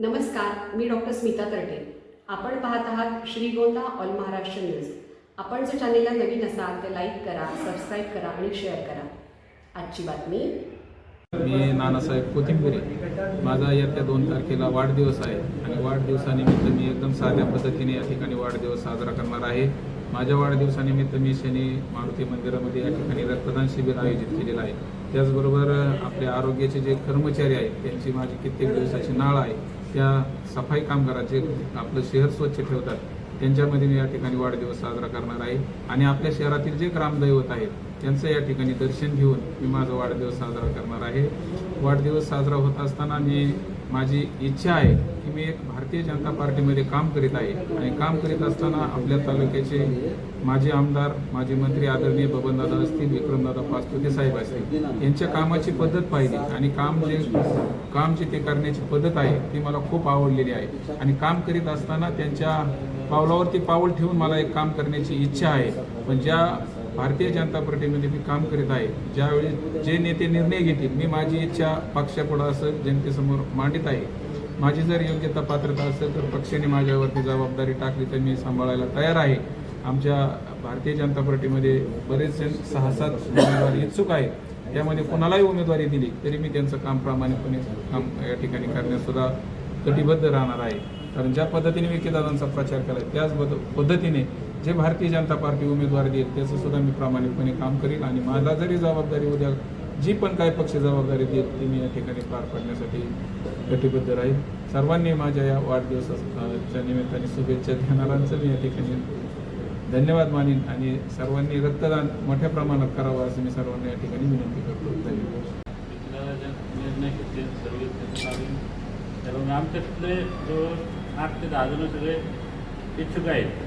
नमस्कार मी डॉक्टर स्मिता तरटे आपण पाहत आहात श्रीगोंदा ऑल महाराष्ट्र न्यूज. आपण जर चॅनेलला नवीन असाल तर लाईक करा सबस्क्राईब करा आणि शेअर करा. आजची बातमी. मी नानासाहेब कोथिंबिरे माझा येत्या दोन तारखेला वाढदिवस आहे आणि वाढदिवसानिमित्त मी एकदम साध्या पद्धतीने या ठिकाणी वाढदिवस साजरा करणार आहे. माझ्या वाढदिवसानिमित्त मी शनी मारुती मंदिरामध्ये या ठिकाणी रक्तदान शिबिर आयोजित केलेलं आहे. त्याचबरोबर आपले आरोग्याचे जे कर्मचारी आहेत त्यांची माझी कित्येक दिवसाची नाळ आहे. त्या सफाई कामगारात जे आपलं शहर स्वच्छ ठेवतात. त्यांच्यामध्ये मी या ठिकाणी वाढदिवस साजरा करणार आहे. आणि आपल्या शहरातील जे ग्रामदैवत आहेत त्यांचं या ठिकाणी दर्शन घेऊन मी माझा वाढदिवस साजरा करणार आहे. वाढदिवस साजरा होत असताना मी माझी इच्छा आहे की मी एक भारतीय जनता पार्टीमध्ये काम करीत आहे आणि काम करीत असताना आपल्या तालुक्याचे माजी आमदार माजी मंत्री आदरणीय बबनदादा असतील विक्रमदादा पाचपुते साहेब असतील यांच्या कामाची पद्धत पाहिली आणि काम जे काम जे ते करण्याची पद्धत आहे ती मला खूप आवडलेली आहे. आणि काम करीत असताना त्यांच्या पावलावरती पाऊल ठेवून मला एक काम करण्याची इच्छा आहे. पण ज्या भारतीय जनता पार्टीमध्ये मी काम करीत आहे. ज्यावेळी जे नेते निर्णय घेतील मी माझी इच्छा पक्षापुढं असं जनतेसमोर मांडित आहे. माझी जर योग्यता पात्रता असेल तर पक्षाने माझ्यावरती जबाबदारी टाकली तर मी सांभाळायला तयार आहे. आमच्या भारतीय जनता पार्टीमध्ये बरेच जण सहा सात उमेदवार इच्छुक आहेत. त्यामध्ये कोणालाही उमेदवारी दिली तरी मी त्यांचं काम प्रामाणिकपणे काम या ठिकाणी करण्यास सुद्धा कटिबद्ध राहणार आहे. कारण ज्या पद्धतीने विकीदादांचा प्रचार केला त्याच पद्धतीने जे भारतीय जनता पार्टी उमेदवार देईल त्याचं सुद्धा मी प्रामाणिकपणे काम करीन आणि मला जरी जबाबदारी उद्या जी पण काय पक्ष जबाबदारी देईल ती मी या ठिकाणी पार पाडण्यासाठी कटिबद्ध राहील सर्वांनी माझ्या या वाढदिवसाच्या निमित्ताने शुभेच्छा देणाऱ्यांचं मी या ठिकाणी धन्यवाद मानेन आणि सर्वांनी रक्तदान मोठ्या प्रमाणात करावं असं मी सर्वांना या ठिकाणी विनंती करतो. धन्यवाद तिथला ज्या निर्णय घेतले सर्व त्याचं आम्ही सर्व आमच्यातले जवळ आठ ते दहा जण सगळे इच्छुक आहेत